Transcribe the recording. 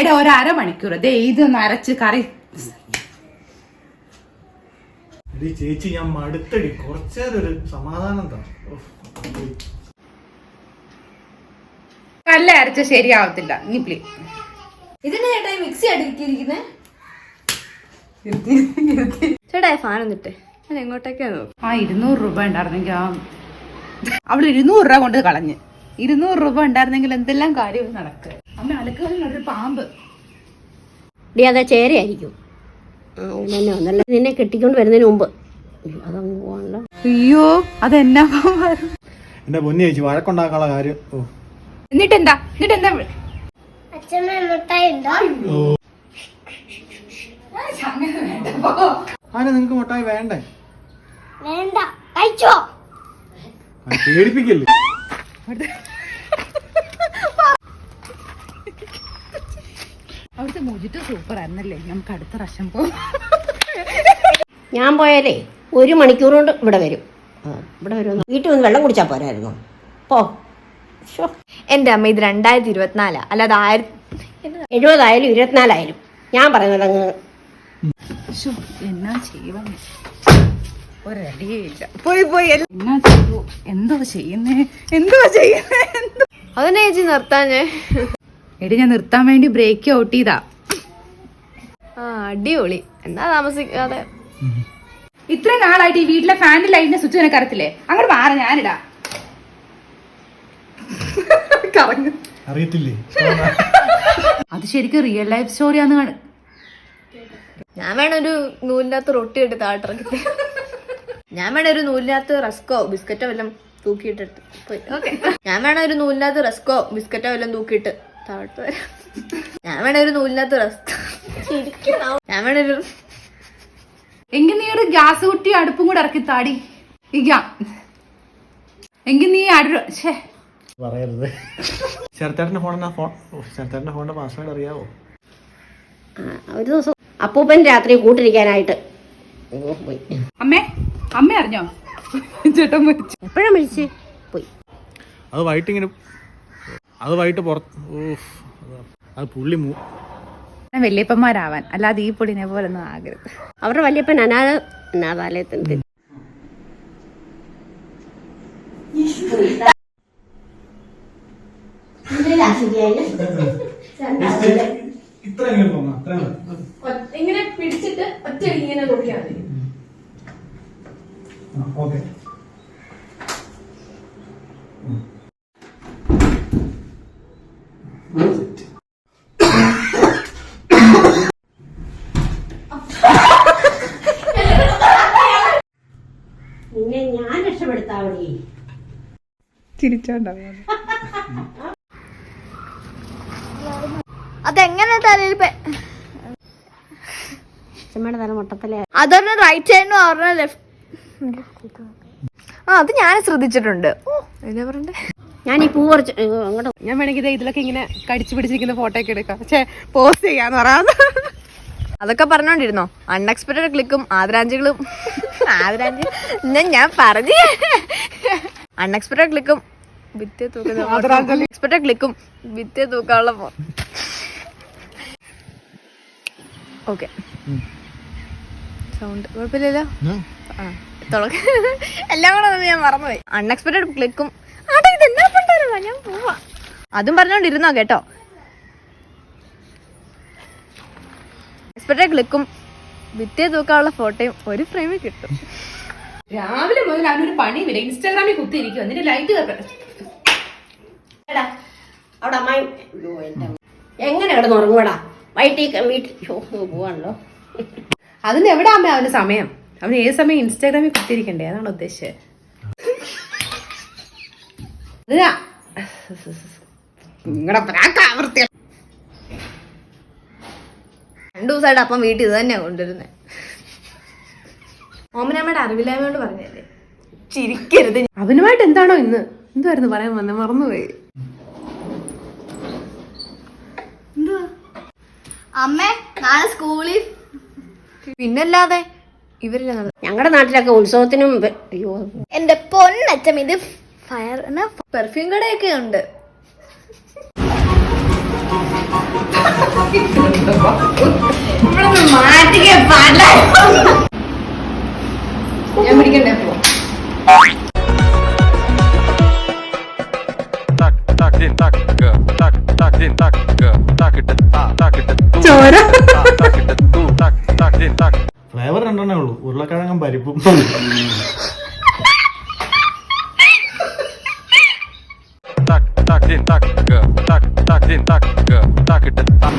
എടാ ഒരു അരമണിക്കൂർ. ദേ ഇതൊന്ന് അരച്ച് കറി. ചേച്ചി ഞാൻ മടുത്തടി. കുറച്ചേരം ഒരു സമാധാനം കല്ല. അരച്ച ശരിയാവത്തില്ല. നീ പ്ലീ. ഇതിന്റെ ചേട്ടാ മിക്സി അടുക്കിയിരിക്കുന്നേ ചേട്ടാ ഫാൻ എന്നിട്ട് ഞാൻ എങ്ങോട്ടേക്കാ ആ ഇരുന്നൂറ് രൂപ ഉണ്ടായിരുന്നെങ്കിൽ ആ അവൾ ഇരുന്നൂറ് രൂപ കൊണ്ട് കളഞ്ഞ്. ഇരുന്നൂറ് രൂപ ഉണ്ടായിരുന്നെങ്കിൽ എന്തെല്ലാം കാര്യം നടക്കുക അമ്മ അലക്കുകളിലൊരു പാമ്പ്. ഡി അതാ ചേരയായിരിക്കും. ആ തന്നെ നിന്നെ കെട്ടിക്കൊണ്ട് വരുന്നതിന് മുമ്പ്. അയ്യോ, അതങ്ങ് പോകാണല്ലോ അയ്യോ അതെന്നാ എന്റെ പൊന്നി ചേച്ചി വഴക്കുണ്ടാക്കാനുള്ള കാര്യം ഓ. എന്നിട്ടെന്താ? എന്നിട്ടെന്താ? ആരെ നിങ്ങക്ക് മുട്ടായി വേണ്ടേ? വേണ്ട. പേടിപ്പിക്കല്ലേ? അവിടുത്തെ മോജിറ്റോ സൂപ്പർ ആയിരുന്നല്ലേ? നമുക്ക് അടുത്ത പ്രാവശ്യം പോകും ഞാൻ പോയാലേ ഒരു മണിക്കൂർ കൊണ്ട് ഇവിടെ വരും. ഇവിടെ വരും. വീട്ടിൽ വന്ന് വെള്ളം കുടിച്ചാൽ പോരായിരുന്നു. പോ. എന്റെ അമ്മ ഇത് രണ്ടായിരത്തി ഇരുപത്തിനാലാ. അല്ലാതെ ആയിരത്തി എഴുപതായാലും ഇരുപത്തിനാലായാലും. ഞാൻ പറയുന്നത് അങ്ങ് എന്നാ ചെയ്യുവാൻ ഒരടിയില്ല പോയി പോയി. എന്നാ ചെയ്യൂ എന്തോ ചെയ്യുന്നേ? എന്തോ ചെയ്യുന്നേ? എന്തോ അതിനെ ചേച്ചി നിർത്താഞ്ഞേ. എടി ഞാൻ നിർത്താൻ വേണ്ടി ബ്രേക്ക് ഔട്ട് ചെയ്താ. ആ അടിപൊളി. എന്താ താമസിക്കാതെ. ഇത്ര നാളായിട്ട് ഈ വീട്ടിലെ ഫാനിൽ ലൈറ്റിന്റെ സ്വിച്ച് നിനക്ക് അറിയത്തില്ലേ അങ്ങോട്ട് മാറ ഞാനിടാ. കറങ്ങു. അറിയത്തില്ലേ? അത് ശരിക്കും റിയൽ ലൈഫ് സ്റ്റോറിയാന്ന് കാണ- ഞാൻ വേണ ഒരു നൂലിനകത്ത് റൊട്ടി എടുത്ത് താട്ടിറക്കി ഞാൻ വേണ ഒരു നൂലിനകത്ത് റസ്കോ ബിസ്ക്കറ്റോ വല്ലതും തൂക്കിയിട്ടിട്ട് പോയി. ഓക്കെ. ഞാൻ വേണ ഒരു നൂലിനകത്ത് റസ്കോ ബിസ്ക്കറ്റോ വല്ലതും തൂക്കിയിട്ട് താഴത്ത് വരാം. ഞാൻ വേണ ഒരു നൂലിനകത്ത് റസ്കോ ഞാൻ വേണ ഒരു എങ്കിൽ നീ ഒരു ഗ്യാസ് കുട്ടി അടുപ്പും കൂടെ ഇറക്കി താടി. എങ്കിൽ നീ അടു ഛേ പറയരുത്. എന്നാ ഫോണെന്നാ ഫോൺ ഓ, ശരത്തേട്ടന്റെ ഫോണിന്റെ പാസ്വേഡ് അറിയാവോ? ഒരു ദിവസം അപ്പൂപ്പൻ രാത്രി കൂട്ടിരിക്കാനായിട്ട് ഓ, പോയി. അമ്മേ. അമ്മ അറിഞ്ഞോ? ചേട്ടൻ മരിച്ചു. എപ്പോഴാണ് വിളിച്ച് പോയി. അത് വൈകിട്ട് ഇങ്ങനെ അത് വൈകിട്ട് പുറത്ത് അത്. പുള്ളി മൂ വല്യപ്പന്മാരാവാൻ. അല്ലാതെ ഈ പൊടിനെ പോലെ ഒന്നും ആകരുത്. അവരുടെ വല്യപ്പൻ അനാഥ അനാഥാലയത്തിന് ഇങ്ങനെ പിടിച്ചിട്ട് ഒറ്റ ഇങ്ങനെ നോക്കിയാൽ മതി. ഓക്കെ നിന്നെ ഞാൻ ചിരിച്ചോണ്ടാവും. അതെങ്ങനെ തലയിൽ അച്ഛമ്മയുടെ തല മുട്ടത്തല അതൊരെണ്ണം റൈറ്റ് സൈഡിനും ഒരെണ്ണം ലെഫ്റ്റ് ആ അത് ഞാൻ ശ്രദ്ധിച്ചിട്ടുണ്ട്. ഓ എന്നാ പറയണ്ടേ? ഞാൻ ഈ പൂ കുറച്ച് അങ്ങോട്ട് ഞാൻ വേണമെങ്കിൽ ദേ ഇതിലൊക്കെ ഇങ്ങനെ കടിച്ചു പിടിച്ചിരിക്കുന്ന ഫോട്ടോ ഒക്കെ എടുക്കാം. പക്ഷേ പോസ്റ്റ് ചെയ്യാന്ന് പറയാം അതൊക്കെ പറഞ്ഞോണ്ടിരുന്നോ? അൺഎക്സ്പെക്ടഡ് ക്ലിക്കും ആദരാഞ്ജലികളും. ആദരാഞ്ജലി ഞാൻ ഞാൻ പറഞ്ഞു. അൺഎക്സ്പെക്ടഡ് ക്ലിക്കും വിത്ത് തൂക്കുന്ന എക്സ്പെക്ടഡ് ക്ലിക്കും വിത്ത് തൂക്കാനുള്ള ഫോൺ ഓക്കെ സൗണ്ട് കുഴപ്പമില്ലല്ലോ? ആ. തുടക്ക എല്ലാം കൂടെ ഒന്ന് ഞാൻ മറന്നുപോയി. അൺഎക്സ്പെക്ടഡ് ക്ലിക്കും ആട്ടെ ഇത് എന്നാ പണ്ടായിരുന്നോ ഞാൻ പോവാ. അതും പറഞ്ഞോണ്ടിരുന്നോ കേട്ടോ? എക്സ്പെക്ടഡ് ക്ലിക്കും വിത്തേ തൂക്കാനുള്ള ഫോട്ടോയും ഒരു ഫ്രെയിമിൽ കിട്ടും. രാവിലെ മുതൽ അവനൊരു പണി വരെ ഇൻസ്റ്റാഗ്രാമിൽ കുത്തിയിരിക്കും എന്നിട്ട് ലൈറ്റ് അവിടെ അമ്മായി. എങ്ങനെ കിടന്ന് ഉറങ്ങുവാടാ? വൈകിട്ട് വീട്ടിൽ പോവാണല്ലോ. അതിന് എവിടെ അമ്മ അവന് സമയം? അവൻ ഏത് സമയം ഇൻസ്റ്റാഗ്രാമിൽ കുത്തിയിരിക്കണ്ടേ? അതാണ് ഉദ്ദേശിച്ചത്. അതിനാ നിങ്ങളുടെ പ്രാക്കാവൃത്തി രണ്ടു ദിവസമായിട്ട് അപ്പം വീട്ടിൽ ഇത് തന്നെയാ കൊണ്ടുവരുന്നത് ഓമനമ്മയുടെ അറിവില്ലായ്മ കൊണ്ട് പറഞ്ഞല്ലേ ചിരിക്കരുത്. അവനുമായിട്ട് എന്താണോ ഇന്ന്? എന്തുവായിരുന്നു പറയാൻ വന്നെ? മറന്നുപോയി. അമ്മേ നാളെ സ്കൂളിൽ. പിന്നല്ലാതെ ഇവരില്ല ഞങ്ങളുടെ നാട്ടിലൊക്കെ ഉത്സവത്തിനും അയ്യോ എന്റെ പൊന്നച്ചം ഇത് ഫയർ പെർഫ്യൂം കടയൊക്കെ ഉണ്ട് ഞാൻ പിടിക്കണ്ടേ അപ്പൊ tumpeng. Tak tak din tak tak tak din tak tak tak